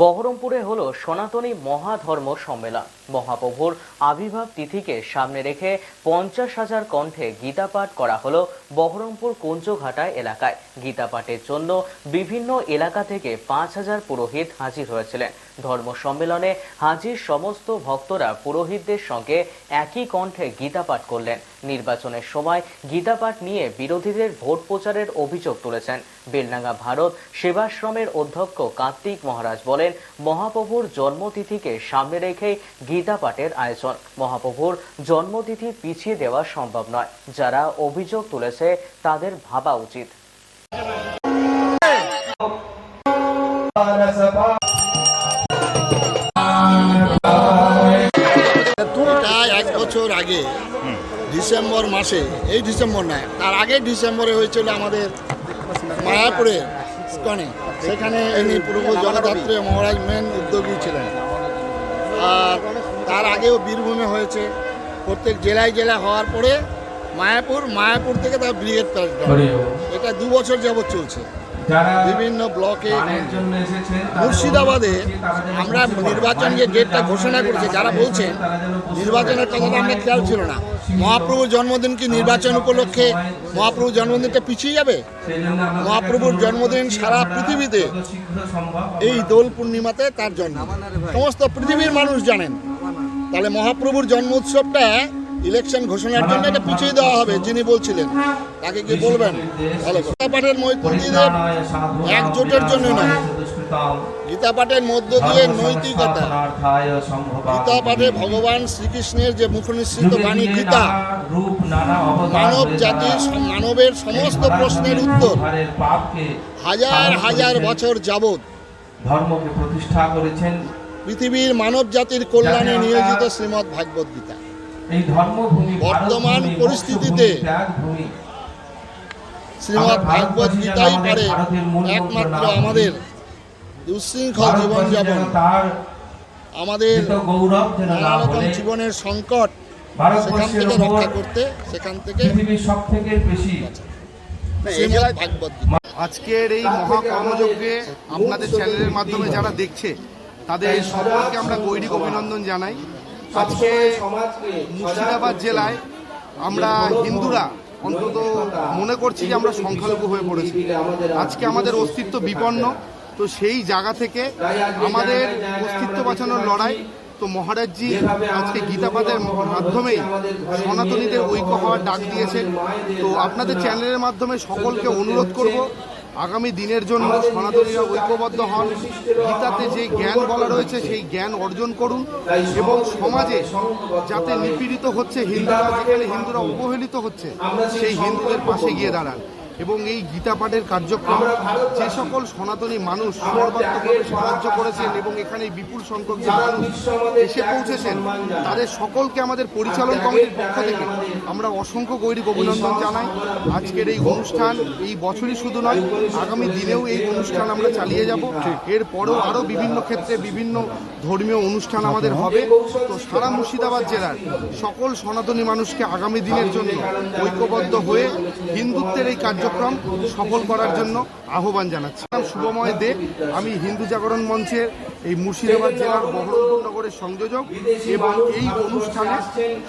বহরমপুরে হলো সনাতনী মহাধর্ম সম্মেলন। মহাপ্রভুর আবির্ভাব তিথিকে সামনে রেখে পঞ্চাশ হাজার কণ্ঠে গীতাপাঠ করা হলো বহরমপুর কুঞ্জঘাটা এলাকায়। গীতাপাঠের জন্য বিভিন্ন এলাকা থেকে পাঁচ হাজার পুরোহিত হাজির হয়েছিলেন। ধর্ম সম্মেলনে হাজির সমস্ত ভক্তরা পুরোহিতদের সঙ্গে একই কণ্ঠে গীতাপাঠ করলেন। নির্বাচনের সময় গীতাপাঠ নিয়ে বিরোধীদের ভোট প্রচারের অভিযোগ তুলেছেন। বেলনাঙ্গা ভারত সেবাশ্রমের অধ্যক্ষ কার্তিক মহারাজ বলেন মহাপ্রভুর জন্মতিথিকে সামনে রেখেই গীতা পাঠের আয়োজন। মহাপ্রভুর জন্মতিথি পিছিয়ে দেওয়া সম্ভব নয়। যারা অভিযোগ তুলেছে, তাদের ভাবা উচিত। বছর আগে, ডিসেম্বর মাসে, এই ডিসেম্বর নয়, তার আগে ডিসেম্বরে হয়েছিল আমাদের মায়াপুরে ইস্কনে সেখানে ইনি পূর্ব জগদ্ধাত্রী মহারাজ মেন উদ্যোগী ছিলেন। আর তার আগেও বীরভূমে হয়েছে। প্রত্যেক জেলায় জেলায় হওয়ার পরে মায়াপুর মায়াপুর থেকে তার ব্রিগেড প্রেসিডেন্ট। এটা দু বছর যাবৎ চলছে। বিভিন্ন ব্লকে মুর্শিদাবাদে আমরা নির্বাচন যে ডেটটা ঘোষণা করেছি যারা বলছেন নির্বাচনের কথাটা আমরা খেয়াল ছিল না। মহাপ্রভুর জন্মদিন কি নির্বাচন উপলক্ষে মহাপ্রভুর জন্মদিনটা পিছিয়ে যাবে? মহাপ্রভুর জন্মদিন সারা পৃথিবীতে এই দোল পূর্ণিমাতে তার জন্ম। সমস্ত পৃথিবীর মানুষ জানেন। তাহলে মহাপ্রভুর জন্ম উৎসবটা ইলেকশন ঘোষণার জন্য এটা পিছিয়ে দেওয়া হবে যিনি বলছিলেন। তাকে কি বলবেন? ভালো। গীতা পাঠের মৈত্রীদের একজোটের জন্য নয়। গীতা পাঠের মধ্য দিয়ে নৈতিকতা। গীতা পাঠে ভগবান শ্রীকৃষ্ণের যে মুখনিসৃত বাণী গীতা মানব জাতির মানবের সমস্ত প্রশ্নের উত্তর হাজার হাজার বছর যাবৎ ধর্মকে প্রতিষ্ঠা করেছেন। পৃথিবীর মানব জাতির কল্যাণে নিয়োজিত শ্রীমৎ ভাগবত গীতা। এই ধর্মভূমি বর্তমান পরিস্থিতিতে শ্রীমৎ ভাগবত গীতাই পারে একমাত্র আমাদের যেন জীবনযাপন আমাদের নানা রকম জীবনের সংকট সেখান থেকে রক্ষা করতে সেখান থেকে সব থেকে বেশি ভাগবত। আজকের এই মহাকর্মযজ্ঞে আপনাদের চ্যানেলের মাধ্যমে যারা দেখছে তাদের সকলকে আমরা গৈরিক অভিনন্দন জানাই। আজকে মুর্শিদাবাদ জেলায় আমরা হিন্দুরা অন্তত মনে করছি যে আমরা সংখ্যালঘু হয়ে পড়েছি। আজকে আমাদের অস্তিত্ব বিপন্ন তো সেই জায়গা থেকে আমাদের অস্তিত্ব বাঁচানোর লড়াই তো মহারাজজি আজকে গীতাপাতের মাধ্যমেই সনাতনীদের ঐক্য হওয়ার ডাক দিয়েছেন। তো আপনাদের চ্যানেলের মাধ্যমে সকলকে অনুরোধ করব আগামী দিনের জন্য সনাতনীরা ঐক্যবদ্ধ হন। গীতাতে যে জ্ঞান বলা রয়েছে, সেই জ্ঞান অর্জন করুন এবং সমাজে যাতে নিপীড়িত হচ্ছে হিন্দুরা যেখানে হিন্দুরা অবহেলিত হচ্ছে, সেই হিন্দুদের পাশে গিয়ে দাঁড়ান। এবং এই গীতা পাঠের কার্যক্রম যে সকল সনাতনী মানুষ সর্বাত্মকভাবে সাহায্য করেছেন এবং এখানে বিপুল সংখ্যক যে মানুষ এসে পৌঁছেছেন তাদের সকলকে আমাদের পরিচালন কমিটির পক্ষ থেকে আমরা অসংখ্য গৈরিক অভিনন্দন জানাই। আজকের এই অনুষ্ঠান এই বছরই শুধু নয় আগামী দিনেও এই অনুষ্ঠান আমরা চালিয়ে যাব। এরপরেও আরও বিভিন্ন ক্ষেত্রে বিভিন্ন ধর্মীয় অনুষ্ঠান আমাদের হবে। তো সারা মুর্শিদাবাদ জেলার সকল সনাতনী মানুষকে আগামী দিনের জন্য ঐক্যবদ্ধ হয়ে হিন্দুত্বের এই কার্যক্রম সফল করার জন্য আহ্বান জানাচ্ছি। শুভময় দে, আমি হিন্দু জাগরণ মঞ্চের এই মুর্শিদাবাদ জেলার বহরমপুর নগরের সংযোজক এবং এই অনুষ্ঠানের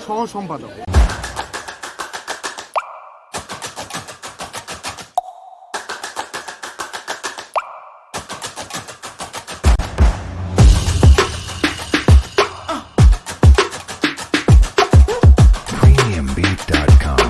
সহ সম্পাদক premiumbeat.com